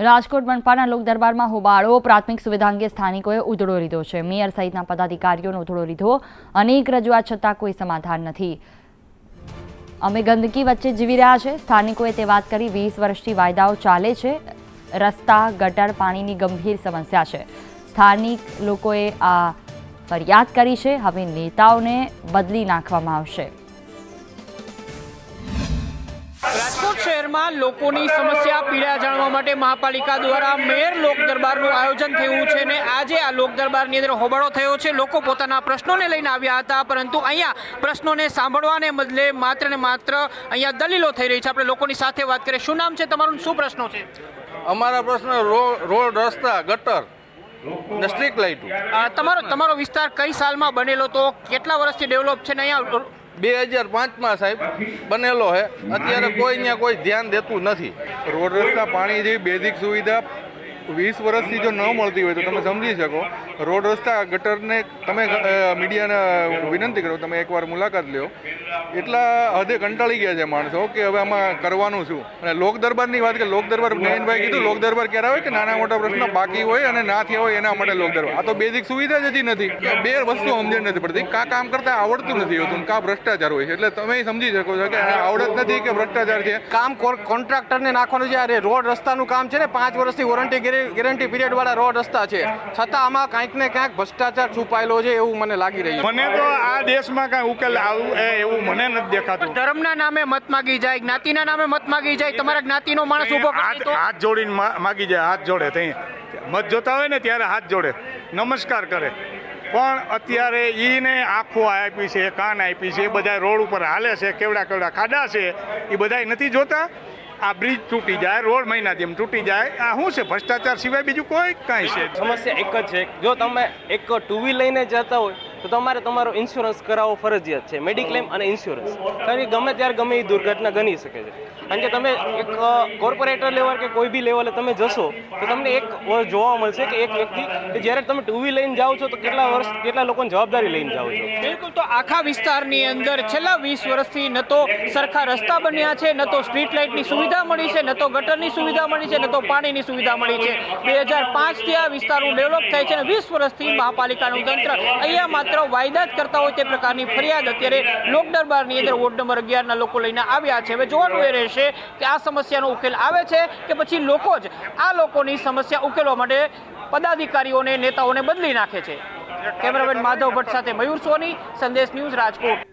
રાજકોટ મનપાના લોક દરબારમાં હોબાળો પ્રાથમિક સુવિધા અંગે સ્થાનિકોએ ઉધડો લીધો છે. મેયર સહિતના પદાધિકારીઓનો ઉધડો લીધો. અનેક રજૂઆત છતાં કોઈ સમાધાન નથી. અમે ગંદકી વચ્ચે જીવી રહ્યા છે. સ્થાનિકોએ તે વાત કરી. વીસ વર્ષથી વાયદાઓ ચાલે છે. રસ્તા, ગટર, પાણીની ગંભીર સમસ્યા છે. સ્થાનિક લોકોએ આ ફરિયાદ કરી છે. હવે નેતાઓને બદલી નાખવામાં આવશે. શહેરમાં લોકોની સમસ્યા પીડા જાણવા માટે મહાપાલિકા દ્વારા મેયર લોક દરબારનું આયોજન થયું છે ને આજે આ લોક દરબારની અંદર હોબાળો થયો છે. લોકો પોતાના પ્રશ્નોને લઈને આવ્યા હતા પરંતુ અહીંયા પ્રશ્નોને સાંભળવાને બદલે માત્ર ને માત્ર અહીંયા દલીલો થઈ રહી છે. આપણે લોકોની સાથે વાત કરીએ. શું નામ છે તમારું શું પ્રશ્નો છે? અમારા પ્રશ્ન રોડ રસ્તા ગટર સ્ટ્રીટ લાઇટો. તમારો તમારો વિસ્તાર કઈ સાલમાં બનેલો તો કેટલા વર્ષથી ડેવલપ છે ને અહીંયા બે હજાર પાંચમાં સાહેબ બનેલો છે અત્યારે કોઈ ત્યાં કોઈ ધ્યાન દેતું નથી. રોડ રસ્તા પાણી જેવી બેઝિક સુવિધા વીસ વર્ષથી જો ન મળતી હોય તો તમે સમજી શકો. રોડ રસ્તા ગટરને તમે મીડિયાને વિનંતી કરો, તમે એકવાર મુલાકાત લ્યો. એટલા હદે કંટાળી ગયા છે માણસો કે હવે આમાં કરવાનું શું? અને લોક દરબારની વાત કે લોક દરબાર નયનભાઈ કીધું, લોક દરબાર ક્યારે આવે? કે નાના મોટા પ્રશ્ન બાકી હોય અને ના થયા હોય એના માટે લોક દરબાર. આ તો બેઝિક સુવિધા જ હજી નથી. બે વસ્તુ સમજણ નથી પડતી. કા કામ કરતા આવડતું નથી હોતું કા ભ્રષ્ટાચાર હોય છે. એટલે તમે સમજી શકો છો કે આવડત નથી કે ભ્રષ્ટાચાર છે. કામ કોન્ટ્રાક્ટરને નાખવાનું છે. અરે રોડ રસ્તાનું કામ છે ને, પાંચ વર્ષની વોરંટી ગેરંટી ગેરંટી પીરિયડવાળા રોડ રસ્તા છે. છતાં આમાં કાંઈક ને ક્યાંક ભ્રષ્ટાચાર છુપાયેલો છે એવું મને લાગી રહ્યું મને તો આ દેશમાં કાંઈ ઉકેલ આવું એ એવું મને નથી દેખાતું. ધર્મના નામે મત માગી જાય જ્ઞાતિના નામે મત માગી જાય તમારા જ્ઞાતિનો માણસ ઊભો હાથ હાથ જોડીને માગી જાય હાથ જોડે ત્યાં મત જોતા હોય ને ત્યારે હાથ જોડે. નમસ્કાર કરે. પણ અત્યારે ઈને આંખો આપી છે કાન આપી છે એ બધા રોડ ઉપર હાલે છે કેવડા કેવડા ખાડા છે એ બધા નથી જોતા. આ બ્રિજ તૂટી જાય, રોડ મહિનાથી એમ તૂટી જાય. આ શું છે? ભ્રષ્ટાચાર સિવાય બીજું કોઈ કાંઈ છે? સમસ્યા એક જ છે. જો તમે એક ટુ લઈને જતા હોય તો તમારે તમારો ઇન્સ્યોરન્સ કરાવવો ફરજિયાત છે મેડિક્લેમ અને ઇન્સ્યોરન્સ કારણ કે ગમે ત્યારે ગમે એ દુર્ઘટના ગણી શકે છે. કારણ કે તમે એક કોર્પોરેટર લેવલ કે કોઈ બી લેવલે તમે જશો, તો તમને એક જોવા મળશે કે એક વ્યક્તિ, કે જ્યારે તમે ટુ લઈને જાઓ છો, તો કેટલા વર્ષ, કેટલા લોકોની જવાબદારી લઈને જાઓ છો? બિલકુલ, તો આખા વિસ્તારની અંદર છેલ્લા વીસ વર્ષથી ન તો સરખા રસ્તા બન્યા છે, ન તો સ્ટ્રીટ લાઇટની સુવિધા મળી છે, ન તો ગટરની સુવિધા મળી છે, ન તો પાણીની સુવિધા મળી છે. બે હજાર પાંચથી આ વિસ્તારનું ડેવલપ થાય છે અને વીસ વર્ષથી મહાપાલિકાનું તંત્ર અહીંયા માત્ર વાયદા કરતા હોય તે પ્રકારની ફરિયાદ અત્યારે લોક દરબારની અંદર વોર્ડ નંબર અગિયારના લોકો લઈને આવ્યા છે. હવે જોવાનું એ રહેશે કે આ સમસ્યાનો ઉકેલ આવે છે કે પછી લોકો જ આ લોકોની સમસ્યા ઉકેલવા માટે પદાધિકારીઓને, નેતાઓને બદલી નાખે છે. કેમેરામેન માધવ ભટ્ટ સાથે મયુર સોની, સંદેશ ન્યૂઝ રાજકોટ.